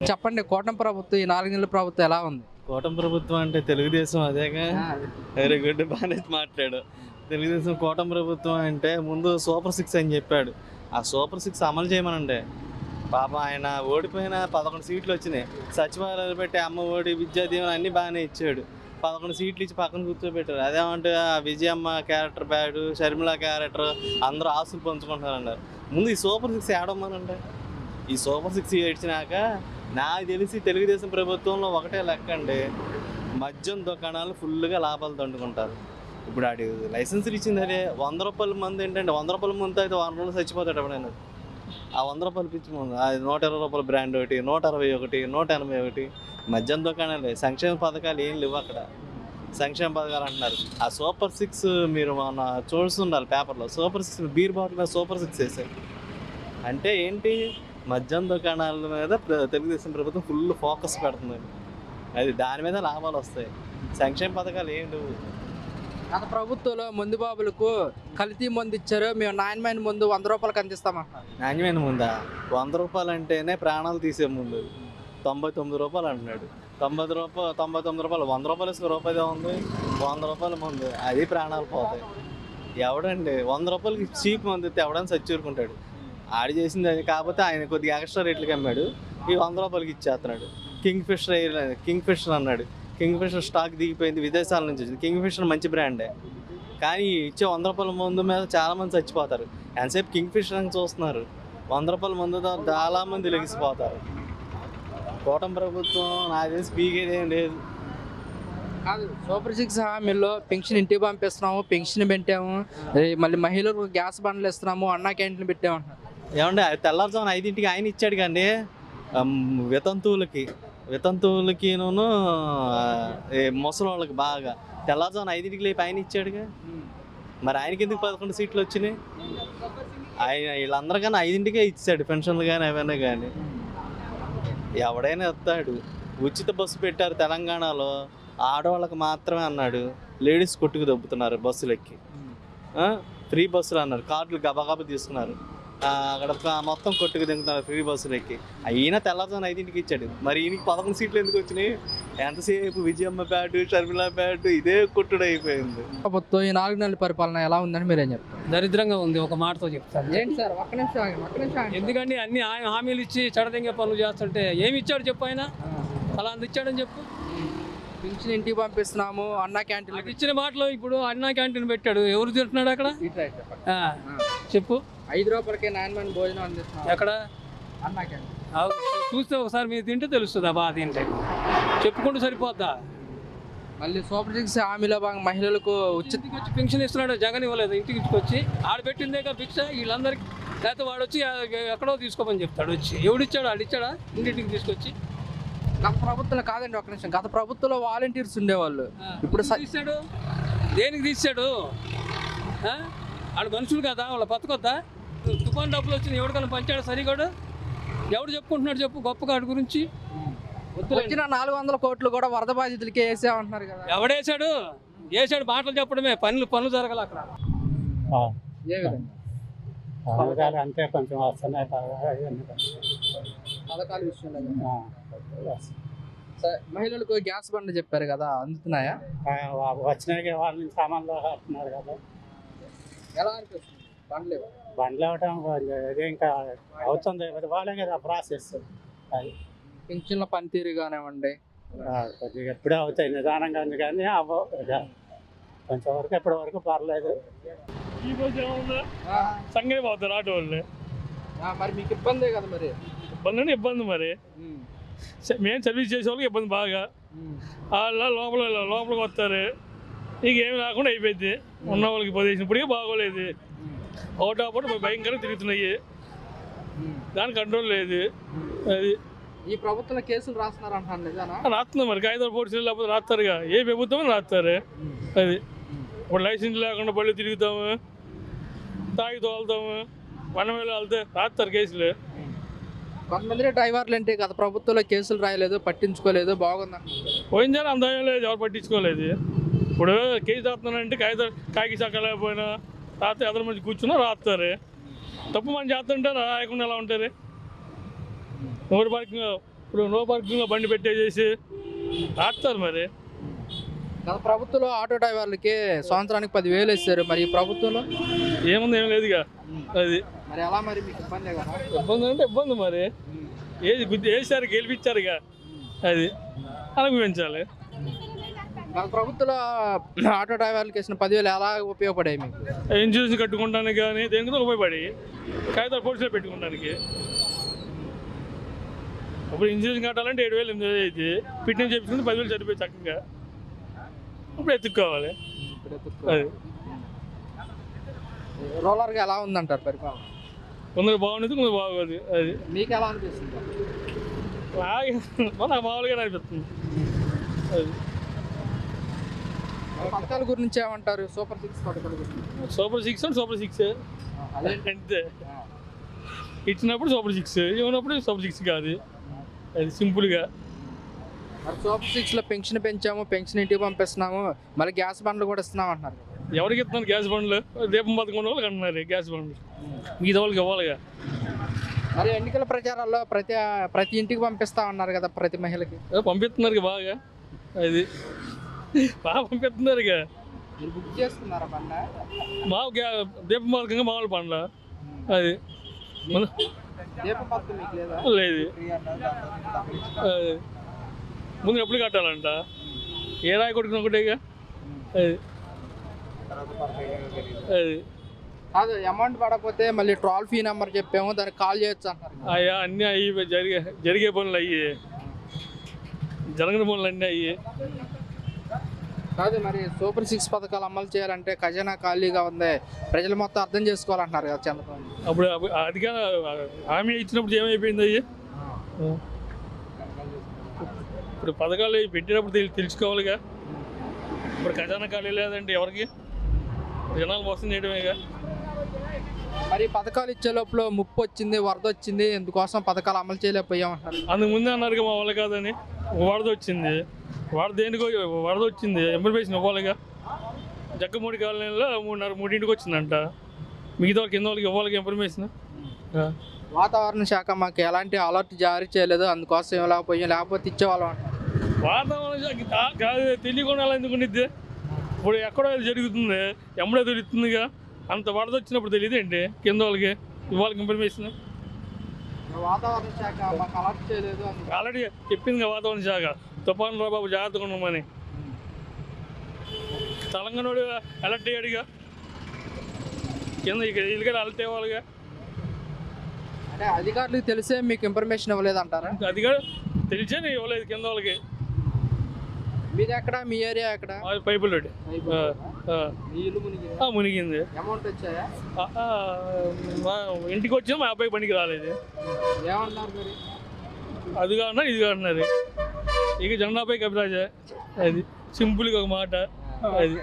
చెప్పండి కూటమి ప్రభుత్వం ఈ నాలుగు నెలల ప్రభుత్వం ఎలా ఉంది? కూటమి ప్రభుత్వం అంటే తెలుగుదేశం అదేగా? వెరీ గుడ్ బాగానే మాట్లాడు. తెలుగుదేశం కూటమి ప్రభుత్వం అంటే ముందు సూపర్ సిక్స్ అని చెప్పాడు. ఆ సూపర్ సిక్స్ అమలు చేయమనండి. పాప ఆయన ఓడిపోయిన పదకొండు సీట్లు వచ్చినాయి. సచివాలయాలు పెట్టి అమ్మ ఓడి విద్యా దీవెన అన్ని బాగానే ఇచ్చాడు. పదకొండు సీట్లు ఇచ్చి పక్కన కూర్చోబెట్టారు. అదేమంటే ఆ Vijayamma character bad Sharmila character అందరూ ఆస్తులు పంచుకుంటున్నారు అన్నారు ముందు ఈ సూపర్ సిక్స్ ఏడమ్మనండి ఈ సూపర్ సిక్స్ ఇచ్చినాక నాకు తెలిసి తెలుగుదేశం ప్రభుత్వంలో ఒకటే లెక్క అండి. మద్యం దుకాణాలు ఫుల్గా లాభాలు దండుకుంటారు. ఇప్పుడు ఆడి లైసెన్స్ ఇచ్చింది అదే. వంద రూపాయల మంది ఏంటంటే వంద రూపాయల మంది అయితే వారం రోజులు చచ్చిపోతాడు ఎవడైనా. ఆ వంద రూపాయలు పిచ్చి మందు అది నూట ఇరవై రూపాయల బ్రాండ్ ఒకటి నూట అరవై ఒకటి నూట ఎనభై ఒకటి. మద్యం దుకాణాలు. సంక్షేమ పథకాలు ఏం లేవు అక్కడ. సంక్షేమ పథకాలు అంటున్నారు. ఆ సూపర్ సిక్స్ మీరు మన చూస్తుండాలి పేపర్లో. Super six beer bottle super six వేసారు అంటే ఏంటి? మద్యం దుకాణాల మీద తెలుగుదేశం ప్రభుత్వం ఫుల్ ఫోకస్ పెడుతుంది. అది దాని మీద లాభాలు వస్తాయి. సంక్షేమ పథకాలు ఏం లేవు. గత ప్రభుత్వంలో మందు బాబులకు కల్తీ మందు ఇచ్చారు. మేము నాణ్యమైన ముందు వంద రూపాయలకి అందిస్తామంటున్నారు నాణ్యమైన ముందా? వంద రూపాయలు అంటేనే ప్రాణాలు తీసే ముందు. తొంభై తొమ్మిది రూపాయలు అంటున్నాడు. తొంభై రూపాయలు తొంభై తొమ్మిది రూపాయలు వంద రూపాయలు ఇసుక రూపాయలు ఉంది. వంద రూపాయల ముందు. అది ప్రాణాలు పోతాయి. ఎవడండి? వంద రూపాయలకి చీప్ మందు ఎవడని చచ్చూరుకుంటాడు ఆడు చేసింది అది. కాకపోతే ఆయన కొద్దిగా ఎక్స్ట్రా రేట్లకి అమ్మాడు. ఈ వంద రూపాయలకి ఇచ్చేస్తున్నాడు. కింగ్ ఫిషర్ కింగ్ ఫిషర్ అన్నాడు. కింగ్ ఫిషర్ స్టాక్ దిగిపోయింది విదేశాల నుంచి వచ్చింది. కింగ్ ఫిషర్ మంచి బ్రాండే కానీ ఇచ్చే వంద రూపాయల మందు మీద చాలామంది చచ్చిపోతారు. ఎంతసేపు కింగ్ ఫిషర్ అని చూస్తున్నారు? వంద రూపాయల మందు చాలా మంది లెగిసిపోతారు. కూటమి ప్రభుత్వం నాకు తెలిసి పీకేది ఏం లేదు. కాదు సూపర్ సిక్స్ హామీలో పెన్షన్ ఇంటికి పంపిస్తున్నాము పెన్షన్ పెట్టాము మళ్ళీ మహిళలకు గ్యాస్ బండ్లు ఇస్తున్నాము అన్నా క్యాంటీన్ పెట్టామంటున్నారు ఏమంటే అది తెల్లారుజామున ఐదింటికి ఆయన ఇచ్చాడు కండి. వితంతువులకి. వితంతువులకినూ ముసలి వాళ్ళకి బాగా. తెల్లారుజామున ఐదింటికి లేపి ఆయన ఇచ్చాడుగా. మరి ఆయనకి ఎందుకు పదకొండు సీట్లు వచ్చినాయి? ఆయన వీళ్ళందరికన్నా ఐదింటికే ఇచ్చాడు పెన్షన్లు కానీ అవన్నీ కానీ ఎవడైనా వస్తాడు. ఉచిత బస్సు పెట్టారు తెలంగాణలో. ఆడవాళ్ళకి మాత్రమే అన్నాడు. లేడీస్ కొట్టుకు దొబ్బుతున్నారు బస్సులెక్కి. ఆ? ఫ్రీ బస్సులు అన్నారు. కార్డులు గబగబా తీసుకున్నారు. అక్కడ మొత్తం కొట్టుకు దింగుతున్నారు ఫ్రీ బస్సులు ఎక్కి. అయినా తెల్లవారుజామున ఐదింటికి ఇచ్చాడు. మరి ఈయనకి పదకొండు సీట్లు ఎందుకు వచ్చినాయి? ఎంతసేపు విజయమ్మ బ్యాటు షర్మిల బ్యాటు ఇదే కొట్టుడు అయిపోయింది. ప్రభుత్వం ఈ నాలుగు నెలల పరిపాలన ఎలా ఉందని మీరేం చెప్తారు? దరిద్రంగా ఉంది ఒక మాటతో చెప్తాను. ఏంటి సార్? ఒక్క నిమిషం ఆగండి, ఒక్క నిమిషం ఆగండి. ఎందుకంటే అన్ని ఆయన హామీలు ఇచ్చి చెడదెంగే పనులు చేస్తుంటే ఏమి ఇచ్చాడు చెప్పు ఆయన? అలా అంత ఇచ్చాడని చెప్పు. పెన్షన్ ఇంటికి పంపిస్తున్నాము అన్నా క్యాంటీన్ అది ఇచ్చిన మాటలో ఇప్పుడు అన్నా క్యాంటీన్ పెట్టాడు. ఎవరు తింటున్నాడు అక్కడ? ఆ, చెప్పు. ఐదు రూపాయలకే నాణ్యమైన భోజనం అందిస్తున్నాము ఎక్కడ? చూస్తే ఒకసారి మీరు తింటే తెలుస్తుంది? బాధ ఏంటి చెప్పుకుంటూ సరిపోద్దా? మళ్ళీ సూపర్ సిక్స్ హామీలో భాగంగా మహిళలకు ఉచిత ఇంటికి వచ్చి పెన్షన్ ఇస్తున్నాడు జగన్ ఇవ్వలేదు. ఇంటికి వచ్చి ఆడ పెట్టిందేగా భిక్ష? వీళ్ళందరికీ లేకపోతే వాడు వచ్చి ఎక్కడో తీసుకోమని చెప్తాడు వచ్చి. ఎవడిచ్చాడు ఆడు ఇచ్చాడా? ఇంటింటికి తీసుకొచ్చి. గత ప్రభుత్వంలో కాదండి ఒక నిమిషం. గత ప్రభుత్వంలో వాలంటీర్స్ ఉండేవాళ్ళు. ఇప్పుడు తీశాడు? దేనికి తీశాడు? ఆడు మనుషులు కదా వాళ్ళ బతకొద్దా? తుఫాన్ డబ్బులు వచ్చిన ఎవరికైనా పంచాడు సరిగాడు? ఎవడు చెప్పుకుంటున్నాడు చెప్పు గొప్పగా ఆడి గురించి. వచ్చిన నాలుగు వందల కోట్లు కూడా వరద బాధితులకే వేసామంటున్నారు కదా. ఎవడేశాడు? వేసాడు మాటలు చెప్పడమే పనులు పనులు జరగాలి అక్కడ. ఏ విధంగా? పథకాలు అంతే కొంచెం వస్తున్నాయి పథకాల విషయంలో మహిళలకు గ్యాస్ బండ్లు చెప్పారు కదా అందుతున్నాయా? ఆ, వచ్చినాక వాళ్ళ నుంచి సామాన్లు వస్తున్నారు కదా. ఎలా అనిపిస్తుంది? బండ్లు బండ్లు ఇవ్వటం ఇది ఇంకా అవుతుంది. అది వాళ్ళే కదా ప్రాసెస్ అది. పెన్షన్ల పనితీరు కానివ్వండి. కొద్దిగా ఎప్పుడే అవుతాయి నిదానంగా ఉంది కానీ అవ్వవు కొంచెం వరకు ఇప్పటి వరకు పర్లేదు. ఈ రోజు సంగతి పోతారు ఆటో వాళ్ళు. మరి మీకు ఇబ్బందే కదా మరి? ఇబ్బంది అంటే ఇబ్బంది మరి మేము సర్వీస్ చేసే వాళ్ళకి ఇబ్బంది బాగా. వాళ్ళ లోపల లోపలికి వస్తారు. ఇక ఏమి రాకుండా అయిపోయింది. ఉన్న వాళ్ళకి పొజిషన్ ఇప్పటికే బాగోలేదు ఒకటప్పుడు భయంకరంగా తిరుగుతున్నాయి. దాని కంట్రోల్ లేదు. అది. ఈ ప్రభుత్వంలో కేసులు రాస్తున్నారు రాస్తున్నారు మరి. కాగితాలు పోటీ లేకపోతే రాస్తారుగా ఏ ప్రభుత్వం రాస్తారు. అది. ఇప్పుడు లైసెన్స్ లేకుండా బళ్ళు తిరుగుతాము. తాగి తోలుతాము. వన వేలు వెళ్తే రాస్తారు కేసులు. కొంతమంది డ్రైవర్లు ఏంటి గత ప్రభుత్వంలో కేసులు రాయలేదు పట్టించుకోలేదు బాగుంది పోయిందని అంత ఏం లేదు ఎవరు పట్టించుకోలేదు. ఇప్పుడు కేసు రాస్తున్నారంటే కాగితాలు కాకి చక్కలేకపోయినా రాత్రి ఎదరి మంచి కూర్చున్నా రాస్తారు తప్పు మనం చేస్తుంటే రాయకుండా ఎలా ఉంటారు? ఎవరి పనికి ఇప్పుడు నో పార్కింగ్లో బండి పెట్టేసేసి ఆడతారు మరి. గత ప్రభుత్వంలో ఆటో డ్రైవర్లకి సంవత్సరానికి పదివేలు ఇస్తారు మరి ఈ ప్రభుత్వంలో? ఏముంది ఏం లేదుగా. అది. మరి ఎలా మరి మీకు ఇబ్బంది కదా ఇబ్బంది అంటే ఇబ్బంది మరి. ఏది గుద్ది వేసారు గెలిపించారుగా అది. అనుభవించాలి. గత ప్రభుత్వంలో ఆటో డ్రైవర్లకి ఇచ్చిన పదివేలు ఎలా ఉపయోగపడాయి మీకు? ఇన్సూరెన్స్ కట్టుకుంటానికి కానీ దేనికి కూడా ఉపయోగపడి కాగితాలు పోలీసులో పెట్టుకోవడానికి. ఇప్పుడు ఇన్సూరెన్స్ కట్టాలంటే ఏడు వేలు ఎనిమిది వేలు అయితే ఫిట్నెస్ చేపించుకుంటే పదివేలు సరిపోయి చక్కగా. ఇప్పుడు ఎత్తుక్కోవాలి. అది. రూరల్గా ఎలా ఉందంటారు పరిపాలన? కొందరు బాగుండేది కొందరు బాగోదు అది. మీకు ఎలా అనిపిస్తుంది? బాగా మన మామూలుగా అనిపిస్తుంది. అది. పథకాల గురించి ఏమంటారు? సూపర్ సిక్స్ పథకాల గురించి. సూపర్ సిక్స్ అంటే సూపర్ సిక్స్ అదే అంతే ఇచ్చినప్పుడు సూపర్ సిక్స్ ఇవ్వనప్పుడు సూపర్ సిక్స్ కాదు. అది సింపుల్గా మరి సూపర్ సిక్స్లో పెన్షన్ పెంచాము పెన్షన్ ఇంటికి పంపిస్తున్నాము మళ్ళీ గ్యాస్ బండ్లు కూడా ఇస్తున్నాం అంటున్నారు ఎవరికి ఇస్తున్నారు గ్యాస్ బండ్లు? దీపం పథకం ఉన్న వాళ్ళకి అంటున్నారు గ్యాస్ బండ్లు. మిగతా వాళ్ళకి ఇవ్వాలిగా. మరి ఎన్నికల ప్రచారాల్లో ప్రతి ప్రతి ఇంటికి పంపిస్తా ఉన్నారు కదా ప్రతి మహిళకి. పంపిస్తున్నారు బాగా. అది బాగా పంపిస్తున్నారు ఇక బుక్ చేసుకున్నారా బండ మా గ్యా దీపం పథకంగా మామూలు పండ్ల అది. మీకు లేదా? ముందు ఎప్పుడు కట్టాలంట? ఏ రాయి కొట్టుకున్న ఒకటేగా అది. అది. కాదు అమౌంట్ పడకపోతే మళ్ళీ ట్రాల్ ఫీ నెంబర్ చెప్పాము దానికి కాల్ చేయొచ్చు అంటారు అయ్యా అన్నీ అయ్యి జరిగే జరిగే పనులు అయ్యి. జరగని పనులు అన్నీ అయ్యి. కాదు మరి సూపర్ సిక్స్ పథకాలు అమలు చేయాలంటే ఖజానా ఖాళీగా ఉంది. ప్రజలు మొత్తం అర్థం చేసుకోవాలంటున్నారు కదా చంద్రబాబు. అప్పుడు అదిగా హామీ ఇచ్చినప్పుడు ఏమైపోయింది అయ్యి ఇప్పుడు పథకాలు పెట్టినప్పుడు తెలి- తెలుసుకోవాలిగా. ఇప్పుడు ఖజానా ఖాళీ లేదంటే ఎవరికి? జనాలు మోసం చేయడమేగా. మరి పథకాలు ఇచ్చే లోపల ముప్పు వచ్చింది వరద వచ్చింది ఇందుకోసం పథకాలు అమలు చేయలేకపోయామంటారు అందుకు ముందే అన్నారు మా వాళ్ళు కాదని వరద వచ్చింది. వరద దేనికో వరద వచ్చింది ఇన్ఫర్మేషన్ ఇవ్వాలిగా. జక్కమూడి కాలనీలో మూడున్నర మూడింటికి వచ్చిందంట. మిగతా వాళ్ళకి కింద వాళ్ళకి ఇవ్వాలి ఇన్ఫర్మేషన్ వాతావరణ శాఖ మాకు ఎలాంటి అలర్ట్ జారీ చేయలేదు అందుకోసం ఇవ్వలేకపోయాం లేకపోతే ఇచ్చేవాళ్ళం వాతావరణ శాఖ కాదు తెలియకుండా అలా ఎందుకు ఉండిద్ది? ఇప్పుడు ఎక్కడో జరుగుతుంది ఎమ్మడే తెలుస్తుందిగా అంత వరద వచ్చినప్పుడు తెలియదు ఏంటి? కింద వాళ్ళకి ఇవ్వాలి ఇన్ఫర్మేషన్ వాతావరణ శాఖ మాకు అలర్ట్ చేయలేదు ఆల్రెడీ చెప్పింది వాతావరణ శాఖ. తుఫాను రా బాబు జాగ్రత్తగా ఉండమని తెలంగాణ వాడు అలర్ట్ అయ్యాడుగా. కింద ఇక్కడ ఇల్లుగా అలర్ట్ అయ్యేవాళ్ళుగా. అంటే అధికారులకు తెలిసే మీకు ఇన్ఫర్మేషన్ ఇవ్వలేదు అంటారా అది కూడా తెలిసే నేను ఇవ్వలేదు కింద వాళ్ళకి. మీది ఎక్కడ? మీ ఏరియా ఎక్కడ? పైపులు మునిగి మునిగింది? అమౌంట్ వచ్చాయా? ఇంటికి వచ్చినా మా అబ్బాయి పనికి రాలేదు. ఏమన్నారు మరి? అది కాకుండా ఇది కాకున్నారు ఇక జెండాపై కపిరాజ అది సింపుల్గా ఒక మాట. అది.